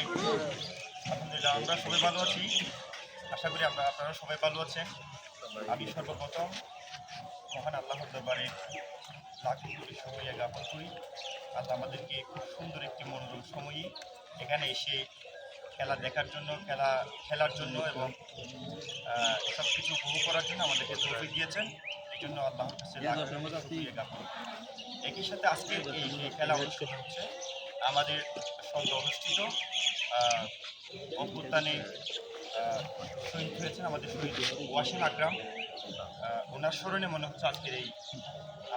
ভাই। আলহামদুলিল্লাহ, আমরা সবাই ভালো আছি। আশা করি আমরা আপনারা সবাই ভালো আছেন। আমি সর্বপ্রথম মহান আল্লাহর দরবারে লাখো কোটি সময় জ্ঞাপন করি। আল্লাহ আমাদেরকে খুব সুন্দর একটি মনোরম সময়ই এখানে এসে খেলা দেখার জন্য, খেলা খেলার জন্য এবং সব কিছু উপভোগ করার জন্য আমাদেরকে তৌফিক দিয়েছেন। এই জন্য শুকরিয়া জ্ঞাপন একই সাথে আজকে এই খেলা অনুষ্ঠিত হচ্ছে আমাদের সঙ্গে অনুষ্ঠিত অভ্যুত্থানে শহীদ হয়েছেন আমাদের শহীদ ওয়াসিম আকরাম। ওনার স্মরণে মনে হচ্ছে আজকের এই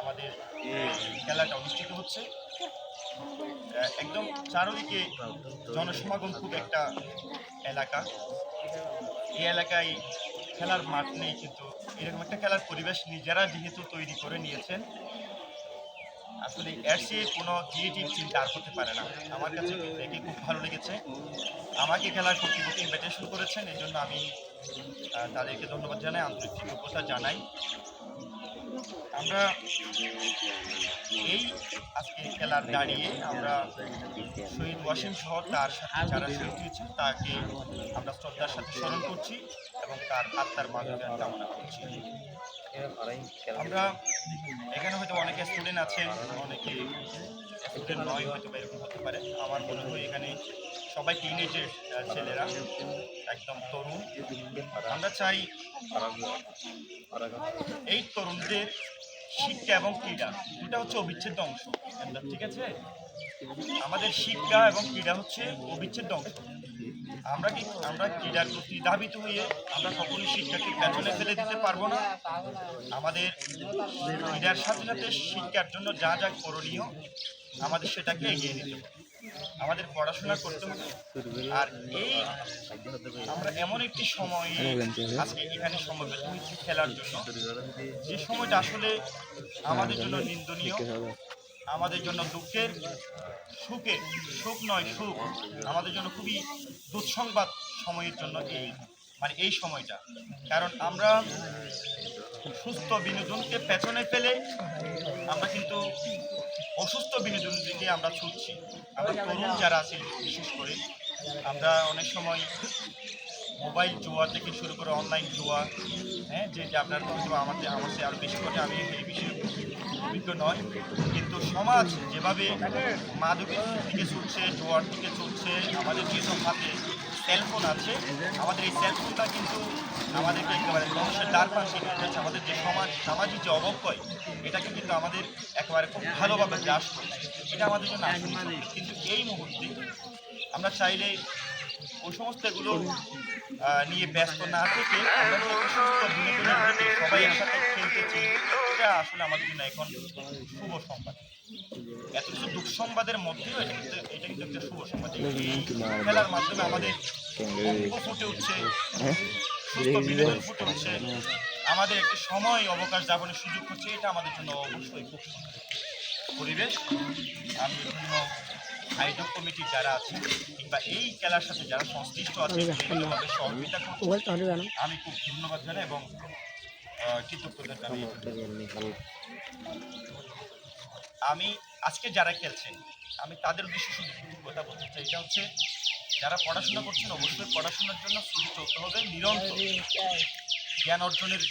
আমাদের খেলাটা অনুষ্ঠিত হচ্ছে। একদম চারদিকে জনসমাগম খুব একটা এলাকা। এই এলাকায় খেলার মাঠ নেই, কিন্তু এরকম একটা খেলার পরিবেশ নিজেরা যেহেতু তৈরি করে নিয়েছেন আসলে চেয়ে কোনো ক্রিয়েটিভ চিন্তা আর করতে পারে না। আমার কাছে এটি খুব ভালো লেগেছে। আমাকে খেলার কর্তৃপক্ষ ইনভাইটেশন করেছেন এই জন্য আমি তাদেরকে ধন্যবাদ জানাই, আন্তরিক কৃতজ্ঞতা জানাই। আমরা এই আজকে খেলার দাঁড়িয়ে আমরা শহীদ ওয়াসিম সহ তার সাথে যারা শহীদ হয়েছে তাকে আমরা শ্রদ্ধার সাথে স্মরণ করছি এবং তার আত্মার মাধ্যমে কামনা করছি। আমরা এখানে হয়তো অনেকে স্টুডেন্ট আছেন, অনেকে স্টুডেন্ট নয়, হয়তো বা এরকম হতে পারে। আমার মনে হয় এখানে সবাই টিনেজের ছেলেরা, একদম তরুণ। আমরা চাই এই তরুণদের শিক্ষা এবং ক্রীড়া দুটা হচ্ছে অবিচ্ছেদ্য অংশ। ঠিক আছে? আমাদের শিক্ষা এবং ক্রীড়া হচ্ছে অবিচ্ছেদ্য অংশ। আমরা কি, আমরা ক্রীড়ার প্রতি ধাবিত হয়ে আমরা কখনোই শিক্ষাকে পেছনে ফেলে দিতে পারব না। আমাদের ক্রীড়ার সাথে সাথে শিক্ষার জন্য যা যা করণীয়, আমাদের সেটাকে এগিয়ে নিতে আমাদের পড়াশোনা করতে হবে। আর এই আমরা এমন একটি সময় আজকে এখানে হয়েছি খেলার জন্য, যে সময়টা আসলে আমাদের জন্য নিন্দনীয়। আমাদের জন্য দুঃখের সুখের সুখ নয়, সুখ। আমাদের জন্য খুবই দুঃসংবাদ সময়ের জন্য এই মানে এই সময়টা। কারণ আমরা সুস্থ বিনোদনকে পেছনে ফেলে আমরা কিন্তু অসুস্থ বিনোদনের দিকে আমরা ছুটছি। আমরা তরুণ যারা আছি বিশেষ করে, আমরা অনেক সময় মোবাইল জুয়া থেকে শুরু করে অনলাইন জুয়া হ্যাঁ যেটা আপনার আমাদের আমাদের আরও বেশি করে আমি এই বিষয়ে অভিজ্ঞ নয়, কিন্তু সমাজ যেভাবে মাদকের দিকে চলছে জোয়ার দিকে চলছে, আমাদের যেসব হাতে সেলফোন আছে, আমাদের এই সেলফোনটা কিন্তু আমাদেরকে একেবারে ধ্বংসের দ্বার পাশে যাচ্ছে। আমাদের যে সমাজ, সামাজিক যে অবক্ষয়, এটাকে কিন্তু আমাদের একেবারে খুব ভালোভাবে গ্রাস করছে। এটা আমাদের জন্য কিন্তু এই মুহূর্তে আমরা চাইলে ওই সমস্ত এগুলো নিয়ে ব্যস্ত না থেকে সবাই এটা আসলে আমাদের জন্য এখন শুভ সংবাদ। এত কিছু দুঃসংবাদের মধ্যেও এটা কিন্তু এটা কিন্তু একটা শুভ সংবাদ। খেলার মাধ্যমে আমাদের অঙ্ক ফুটে উঠছে সুস্থ বিনোদন ফুটে উঠছে। আমাদের একটি সময় অবকাশ যাপনের সুযোগ হচ্ছে এটা আমাদের জন্য অবশ্যই খুব পরিবেশ আমি বিভিন্ন আয়োজক কমিটি যারা আছে কিংবা এই খেলার সাথে যারা সংশ্লিষ্ট আছে বিভিন্নভাবে সহযোগিতা করছে। আমি খুব ধন্যবাদ জানাই এবং আমি আজকে যারা খেলছেন আমি তাদের উদ্দেশ্যে শুধু কথা বলতে চাই। এটা হচ্ছে, যারা পড়াশোনা করছেন, অবশ্যই পড়াশোনার জন্য শুরু চলতে হবে, নিরন্তর জ্ঞান অর্জনের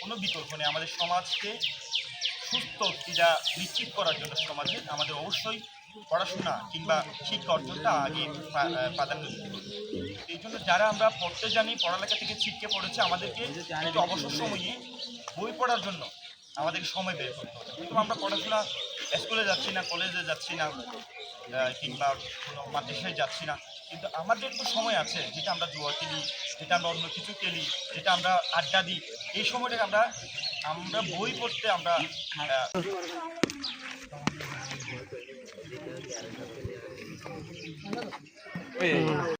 কোনো বিকল্প নেই। আমাদের সমাজকে সুস্থ ক্রীড়া নিশ্চিত করার জন্য সমাজে আমাদের অবশ্যই পড়াশোনা কিংবা শিক্ষা অর্জনটা আগে প্রাধান্য দিতে হবে। এই জন্য যারা আমরা পড়তে জানি, পড়ালেখা থেকে ছিটকে পড়েছে, আমাদেরকে একটু অবসর সময়ে বই পড়ার জন্য আমাদেরকে সময় বের করতে হবে। কিন্তু আমরা পড়াশোনা স্কুলে যাচ্ছি না, কলেজে যাচ্ছি না কিংবা কোনো মাদ্রাসায় যাচ্ছি না। কিন্তু আমাদের তো সময় আছে, যেটা আমরা জুয়া খেলি, যেটা আমরা অন্য কিছু খেলি, যেটা আমরা আড্ডা দিই, এই সময়টাকে আমরা আমরা বই পড়তে আমরা 喂